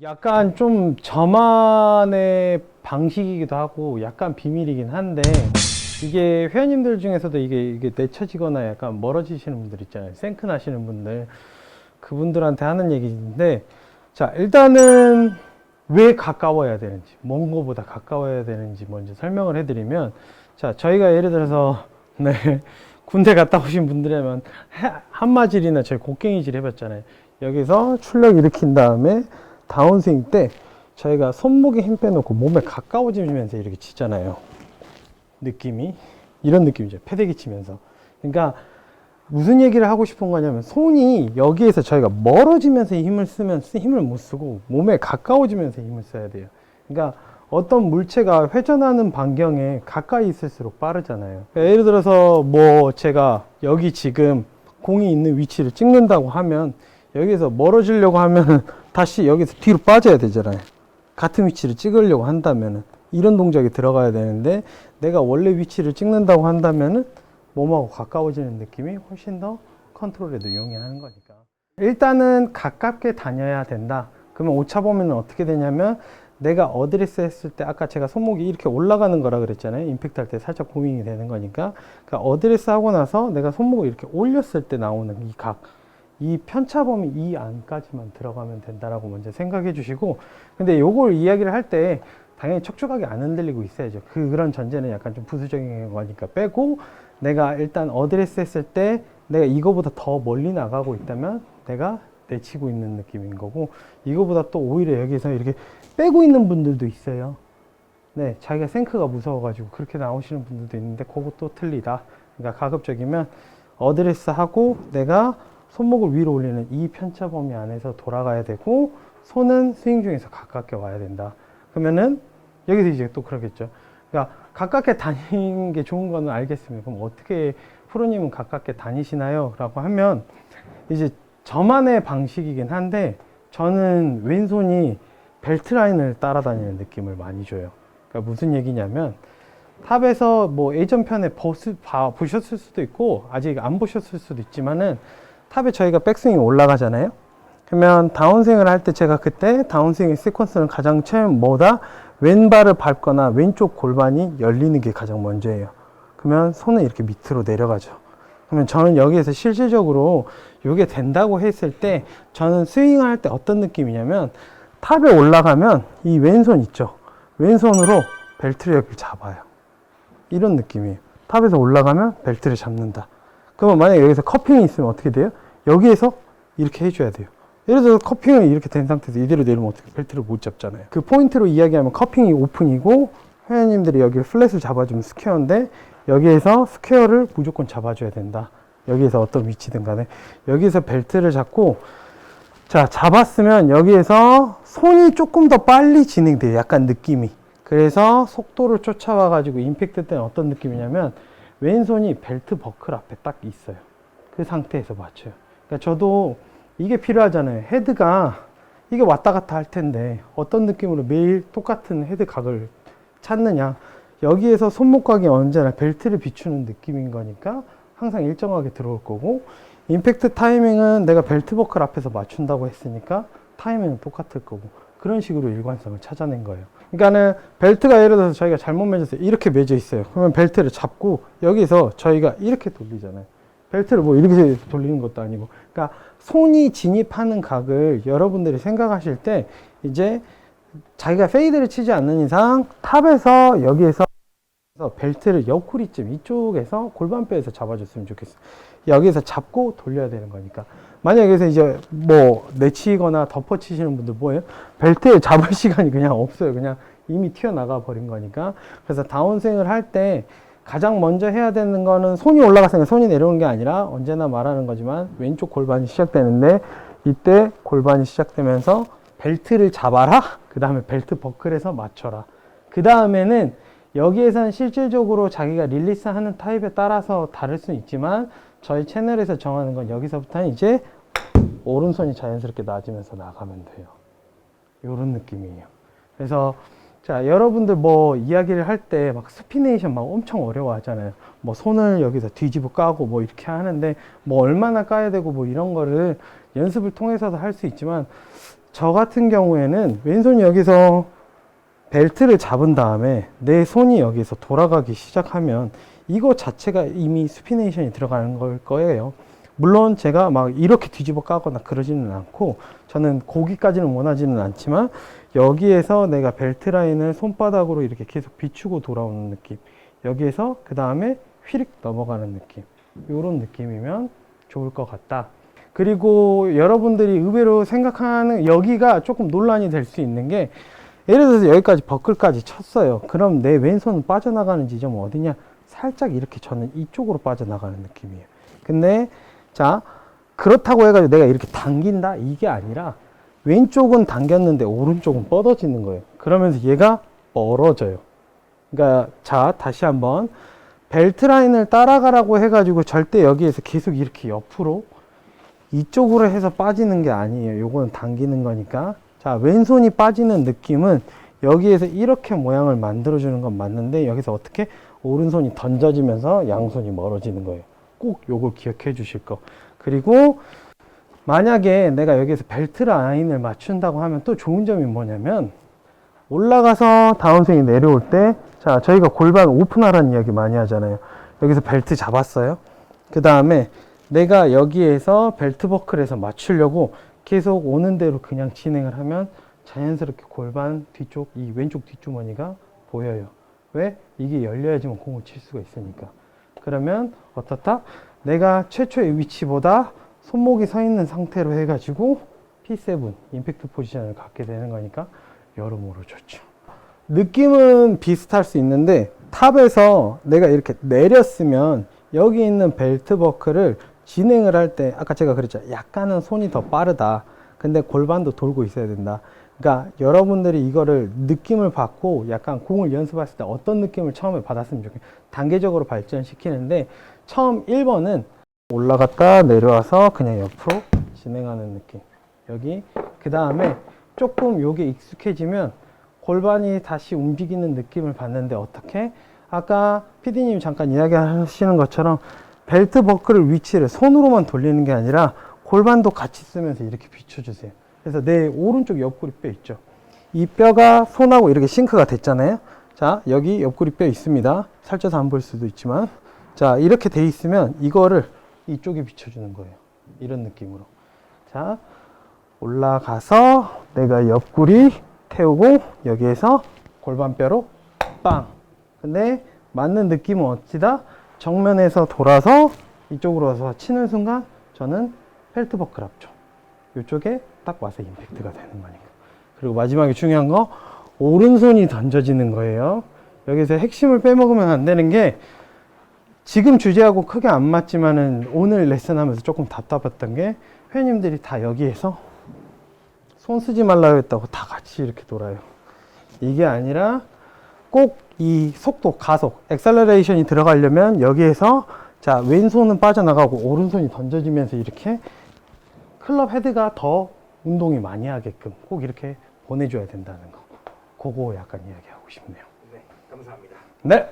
약간 좀 저만의 방식이기도 하고 약간 비밀이긴 한데 이게 회원님들 중에서도 이게 이게 내쳐지거나 약간 멀어지시는 분들 있잖아요. 생크 나시는 분들 그분들한테 하는 얘기인데 자 일단은 왜 가까워야 되는지 먼 거보다 가까워야 되는지 먼저 설명을 해드리면 자 저희가 예를 들어서 네 군대 갔다 오신 분들이면 하- 한마질이나 저희 곡괭이질 해봤잖아요. 여기서 출력 일으킨 다음에 다운스윙 때 저희가 손목에 힘 빼놓고 몸에 가까워지면서 이렇게 치잖아요. 느낌이 이런 느낌이죠. 패대기 치면서. 그러니까 무슨 얘기를 하고 싶은 거냐면 손이 여기에서 저희가 멀어지면서 힘을 쓰면 쓰- 힘을 못 쓰고 몸에 가까워지면서 힘을 써야 돼요. 그러니까 어떤 물체가 회전하는 반경에 가까이 있을수록 빠르잖아요. 그러니까 예를 들어서 뭐 제가 여기 지금 공이 있는 위치를 찍는다고 하면 여기서 멀어지려고 하면 다시 여기서 뒤로 빠져야 되잖아요. 같은 위치를 찍으려고 한다면은 이런 동작이 들어가야 되는데 내가 원래 위치를 찍는다고 한다면은 몸하고 가까워지는 느낌이 훨씬 더 컨트롤에도 용이하는 거니까. 일단은 가깝게 다녀야 된다. 그러면 오차 보면 어떻게 되냐면 내가 어드레스 했을 때 아까 제가 손목이 이렇게 올라가는 거라 그랬잖아요. 임팩트 할 때 살짝 고민이 되는 거니까. 그러니까 어드레스 하고 나서 내가 손목을 이렇게 올렸을 때 나오는 이 각. 이 편차 범위 이 안까지만 들어가면 된다라고 먼저 생각해 주시고 근데 요걸 이야기를 할 때 당연히 척추각이 안 흔들리고 있어야죠. 그 그런 전제는 약간 좀 부수적인 거니까 빼고 내가 일단 어드레스 했을 때 내가 이거보다 더 멀리 나가고 있다면 내가 내치고 있는 느낌인 거고 이거보다 또 오히려 여기서 이렇게 빼고 있는 분들도 있어요. 네, 자기가 생크가 무서워가지고 그렇게 나오시는 분들도 있는데 그것도 틀리다. 그러니까 가급적이면 어드레스 하고 내가 손목을 위로 올리는 이 편차 범위 안에서 돌아가야 되고 손은 스윙 중에서 가깝게 와야 된다. 그러면은 여기서 이제 또 그러겠죠. 그러니까 가깝게 다니는 게 좋은 거는 알겠습니다. 그럼 어떻게 프로님은 가깝게 다니시나요? 라고 하면 이제 저만의 방식이긴 한데 저는 왼손이 벨트 라인을 따라다니는 느낌을 많이 줘요. 그러니까 무슨 얘기냐면 탑에서 뭐 예전 편에 보스, 봐, 보셨을 수도 있고 아직 안 보셨을 수도 있지만은 탑에 저희가 백스윙이 올라가잖아요. 그러면 다운스윙을 할 때 제가 그때 다운스윙의 시퀀스는 가장 처음 뭐다? 왼발을 밟거나 왼쪽 골반이 열리는 게 가장 먼저예요. 그러면 손은 이렇게 밑으로 내려가죠. 그러면 저는 여기에서 실질적으로 이게 된다고 했을 때 저는 스윙할 때 어떤 느낌이냐면 탑에 올라가면 이 왼손 있죠. 왼손으로 벨트를 여기 잡아요. 이런 느낌이에요. 탑에서 올라가면 벨트를 잡는다. 그러면 만약에 여기서 커핑이 있으면 어떻게 돼요? 여기에서 이렇게 해줘야 돼요. 예를 들어서 커핑을 이렇게 된 상태에서 이대로 내리면 어떻게 벨트를 못 잡잖아요. 그 포인트로 이야기하면 커핑이 오픈이고 회원님들이 여기를 플랫을 잡아주면 스퀘어인데 여기에서 스퀘어를 무조건 잡아줘야 된다. 여기에서 어떤 위치든 간에 여기에서 벨트를 잡고 자 잡았으면 여기에서 손이 조금 더 빨리 진행돼요. 약간 느낌이. 그래서 속도를 쫓아와 가지고 임팩트 때는 어떤 느낌이냐면 왼손이 벨트 버클 앞에 딱 있어요. 그 상태에서 맞춰요. 그러니까 저도 이게 필요하잖아요. 헤드가 이게 왔다 갔다 할 텐데 어떤 느낌으로 매일 똑같은 헤드 각을 찾느냐. 여기에서 손목각이 언제나 벨트를 비추는 느낌인 거니까 항상 일정하게 들어올 거고 임팩트 타이밍은 내가 벨트 버클 앞에서 맞춘다고 했으니까 타이밍은 똑같을 거고 그런 식으로 일관성을 찾아낸 거예요. 그러니까는 벨트가 예를 들어서 저희가 잘못 매졌어요. 이렇게 매져 있어요. 그러면 벨트를 잡고 여기서 저희가 이렇게 돌리잖아요. 벨트를 뭐 이렇게 돌리는 것도 아니고. 그러니까 손이 진입하는 각을 여러분들이 생각하실 때 이제 자기가 페이드를 치지 않는 이상 탑에서 여기에서 벨트를 옆구리쯤 이쪽에서 골반뼈에서 잡아줬으면 좋겠어요. 여기서 잡고 돌려야 되는 거니까. 만약에 여기서 이제 뭐 내치거나 덮어치시는 분들 뭐예요? 벨트에 잡을 시간이 그냥 없어요. 그냥 이미 튀어나가 버린 거니까. 그래서 다운스윙을 할때 가장 먼저 해야 되는 거는 손이 올라갔으니까 손이 내려오는 게 아니라 언제나 말하는 거지만 왼쪽 골반이 시작되는데 이때 골반이 시작되면서 벨트를 잡아라. 그 다음에 벨트 버클에서 맞춰라. 그 다음에는 여기에선 실질적으로 자기가 릴리스 하는 타입에 따라서 다를 수 있지만 저희 채널에서 정하는 건 여기서부터는 이제 오른손이 자연스럽게 낮으면서 나가면 돼요. 이런 느낌이에요. 그래서 자 여러분들 뭐 이야기를 할 때 막 스피네이션 막 엄청 어려워 하잖아요. 뭐 손을 여기서 뒤집어 까고 뭐 이렇게 하는데 뭐 얼마나 까야 되고 뭐 이런 거를 연습을 통해서도 할 수 있지만 저 같은 경우에는 왼손이 여기서 벨트를 잡은 다음에 내 손이 여기서 돌아가기 시작하면 이거 자체가 이미 스피네이션이 들어가는 걸 거예요. 물론 제가 막 이렇게 뒤집어 까거나 그러지는 않고 저는 거기까지는 원하지는 않지만 여기에서 내가 벨트 라인을 손바닥으로 이렇게 계속 비추고 돌아오는 느낌. 여기에서 그 다음에 휘릭 넘어가는 느낌. 이런 느낌이면 좋을 것 같다. 그리고 여러분들이 의외로 생각하는 여기가 조금 논란이 될 수 있는 게 예를 들어서 여기까지 버클까지 쳤어요. 그럼 내 왼손 빠져나가는 지점은 어디냐? 살짝 이렇게 저는 이쪽으로 빠져나가는 느낌이에요. 근데 자 그렇다고 해가지고 내가 이렇게 당긴다 이게 아니라 왼쪽은 당겼는데 오른쪽은 뻗어지는 거예요. 그러면서 얘가 멀어져요. 그러니까 자 다시 한번 벨트 라인을 따라가라고 해가지고 절대 여기에서 계속 이렇게 옆으로 이쪽으로 해서 빠지는 게 아니에요. 요거는 당기는 거니까. 자, 왼손이 빠지는 느낌은 여기에서 이렇게 모양을 만들어주는 건 맞는데 여기서 어떻게 오른손이 던져지면서 양손이 멀어지는 거예요. 꼭 요걸 기억해 주실 거. 그리고 만약에 내가 여기에서 벨트 라인을 맞춘다고 하면 또 좋은 점이 뭐냐면 올라가서 다운스윙이 내려올 때, 자, 저희가 골반 오픈하라는 이야기 많이 하잖아요. 여기서 벨트 잡았어요. 그 다음에 내가 여기에서 벨트 버클에서 맞추려고 계속 오는 대로 그냥 진행을 하면 자연스럽게 골반 뒤쪽, 이 왼쪽 뒷주머니가 보여요. 왜? 이게 열려야지만 공을 칠 수가 있으니까. 그러면 어떻다? 내가 최초의 위치보다 손목이 서 있는 상태로 해가지고 P7 임팩트 포지션을 갖게 되는 거니까 여러모로 좋죠. 느낌은 비슷할 수 있는데 탑에서 내가 이렇게 내렸으면 여기 있는 벨트 버클을 진행을 할 때 아까 제가 그랬죠 약간은 손이 더 빠르다 근데 골반도 돌고 있어야 된다 그러니까 여러분들이 이거를 느낌을 받고 약간 공을 연습했을 때 어떤 느낌을 처음에 받았으면 좋겠어요 단계적으로 발전시키는데 처음 1번은 올라갔다 내려와서 그냥 옆으로 진행하는 느낌 여기 그 다음에 조금 요게 익숙해지면 골반이 다시 움직이는 느낌을 받는데 어떻게 아까 PD님이 잠깐 이야기하시는 것처럼 벨트 버클을 위치를 손으로만 돌리는 게 아니라 골반도 같이 쓰면서 이렇게 비춰주세요. 그래서 내 오른쪽 옆구리 뼈 있죠. 이 뼈가 손하고 이렇게 싱크가 됐잖아요. 자, 여기 옆구리 뼈 있습니다. 살쪄서 안 보일 수도 있지만. 자, 이렇게 돼 있으면 이거를 이쪽에 비춰주는 거예요. 이런 느낌으로. 자, 올라가서 내가 옆구리 태우고 여기에서 골반뼈로 빵. 근데 맞는 느낌은 어찌다? 정면에서 돌아서 이쪽으로 와서 치는 순간 저는 펠트 버클 앞쪽 이쪽에 딱 와서 임팩트가 되는 거니까. 그리고 마지막에 중요한 거 오른손이 던져지는 거예요. 여기서 핵심을 빼먹으면 안 되는 게 지금 주제하고 크게 안 맞지만은 오늘 레슨 하면서 조금 답답했던 게 회원님들이 다 여기에서 손 쓰지 말라고 했다고 다 같이 이렇게 돌아요. 이게 아니라 꼭 이 속도, 가속, 엑셀러레이션이 들어가려면 여기에서 자, 왼손은 빠져나가고 오른손이 던져지면서 이렇게 클럽 헤드가 더 운동이 많이 하게끔 꼭 이렇게 보내줘야 된다는 거. 그거 약간 이야기하고 싶네요. 네, 감사합니다. 네.